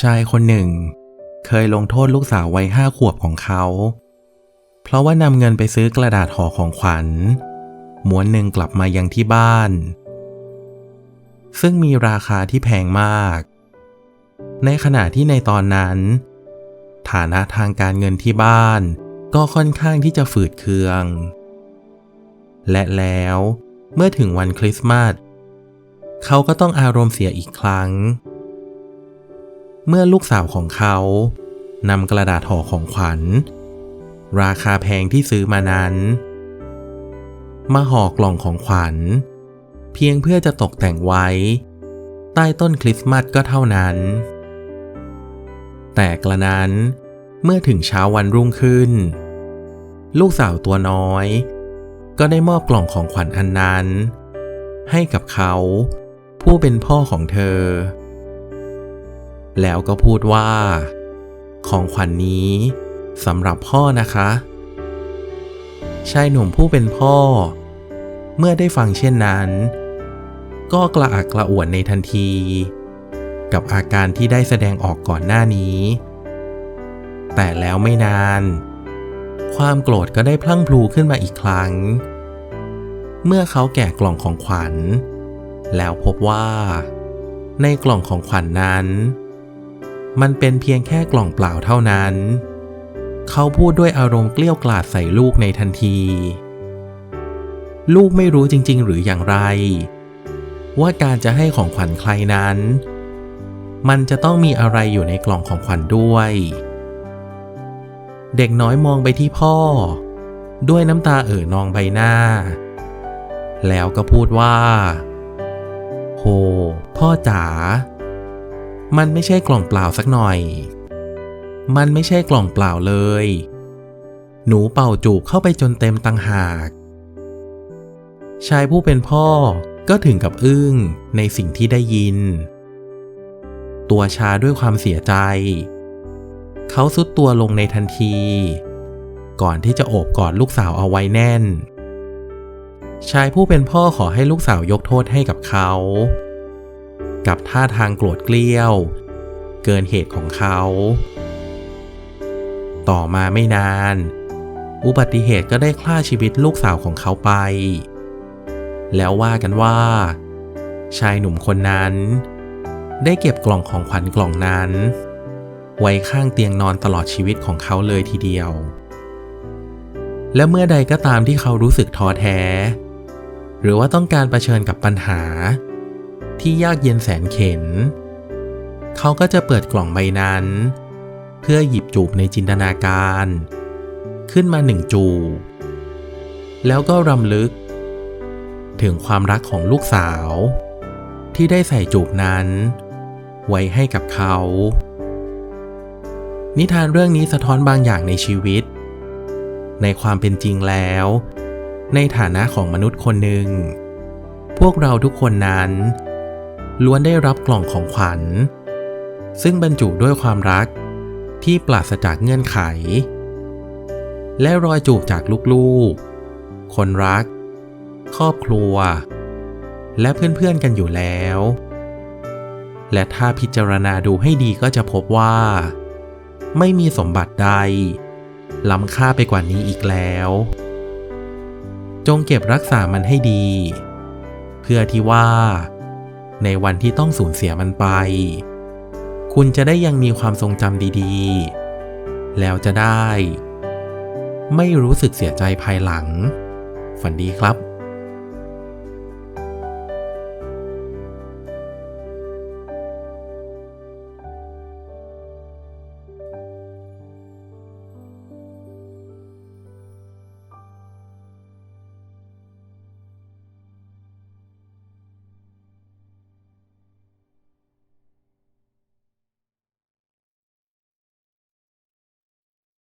ชายคนหนึ่ง เคยลงโทษลูกสาววัยห้าขวบของเขา เพราะว่านำเงินไปซื้อกระดาษห่อของขวัญม้วนหนึ่งกลับมายังที่บ้าน ซึ่งมีราคาที่แพงมาก ในขณะที่ในตอนนั้น ฐานะทางการเงินที่บ้านก็ค่อนข้างที่จะฝืดเคือง และแล้วเมื่อถึงวันคริสต์มาสเขาก็ต้องอารมณ์เสียอีกครั้งเเมื่อลูกสาวของเขานำกระดาษห่อของขวัญ ราคาแพงที่ซื้อมานั้น มาห่อกล่องของขวัญ เพียงเพื่อจะตกแต่งไว้ ใต้ต้นคริสต์มาสก็เท่านั้น แต่กระนั้นเมื่อถึงเช้าวันรุ่งขึ้น ลูกสาวตัวน้อย ก็ได้มอบกล่องของขวัญอันนั้น ให้กับเขาผู้เป็นพ่อของเธอ แล้วก็พูดว่า ของขวัญนนี้สำหรับพ่อนะคะ ชายหนุ่มผู้เป็นพ่อ เมื่อได้ฟังเช่นนั้น ก็กระอักกระอ่วนในทันที กับอาการที่ได้แสดงออกก่อนหน้านี้ แต่แล้วไม่นาน ความโกรธก็ได้พลั่งพลูขึ้นมาอีกครั้ง เมื่อเขาแกะกล่องของขวัญ แล้วพบว่า ในกล่องของขวัญนนั้น มันเป็นเพียงแค่กล่องเปล่าเท่านั้น เขาพูดด้วยอารมณ์เกลี้ยวกล่อดใส่ลูกในทันที ลูกไม่รู้จริง ๆ หรืออย่างไร ว่าการจะให้ของขวัญใครนั้น มันจะต้องมีอะไรอยู่ในกล่องของขวัญด้วย เด็กน้อยมองไปที่พ่อ ด้วยน้ำตาเอ่อนองใบหน้า แล้วก็พูดว่า โห พ่อจ๋า มันไม่ใช่กล่องเปล่าสักหน่อย มันไม่ใช่กล่องเปล่าเลย หนูเป่าจูบเข้าไปจนเต็มตังหาก ชายผู้เป็นพ่อก็ถึงกับอึ้งในสิ่งที่ได้ยิน ตัวชาด้วยความเสียใจ เขาสุดตัวลงในทันที ก่อนที่จะโอบกอดลูกสาวเอาไว้แน่น ชายผู้เป็นพ่อขอให้ลูกสาวยกโทษให้กับเขา กับท่าทางโกรธเกลี้ยว เกินเหตุของเขา ต่อมาไม่นาน อุบัติเหตุก็ได้ฆ่าชีวิตลูกสาวของเขาไป แล้วว่ากันว่า ชายหนุ่มคนนั้น ได้เก็บกล่องของขวัญกล่องนั้น ไว้ข้างเตียงนอนตลอดชีวิตของเขาเลยทีเดียว และเมื่อใดก็ตามที่เขารู้สึกท้อแท้ หรือว่าต้องการรเผชิญกับปัญหา ที่ยากเย็นแสนเข็น เขาก็จะเปิดกล่องใบนั้น เพื่อหยิบจูบในจินตนาการ ขึ้นมาหนึ่งจูบ แล้วก็รำลึก ถึงความรักของลูกสาว ที่ได้ใส่จูบนั้น ไว้ให้กับเขา นิทานเรื่องนี้สะท้อนบางอย่างในชีวิต ในความเป็นจริงแล้ว ในฐานะของมนุษย์คนหนึ่งพวกเราทุกคนนั้น ล้วนได้รับกล่องของขวัญ ซึ่งบรรจุด้วยความรักที่ปราศจากเงื่อนไข และรอยจูบจากลูกๆ คนรัก ครอบครัว และเพื่อนๆกันอยู่แล้ว และถ้าพิจารณาดูให้ดีก็จะพบว่า ไม่มีสมบัติใด ล้ำค่าไปกว่านี้อีกแล้ว จงเก็บรักษามันให้ดี เพื่อที่ว่า ในวันที่ต้องสูญเสียมันไป คุณจะได้ยังมีความทรงจำดีๆ แล้วจะได้ ไม่รู้สึกเสียใจภายหลัง ฝันดีครับ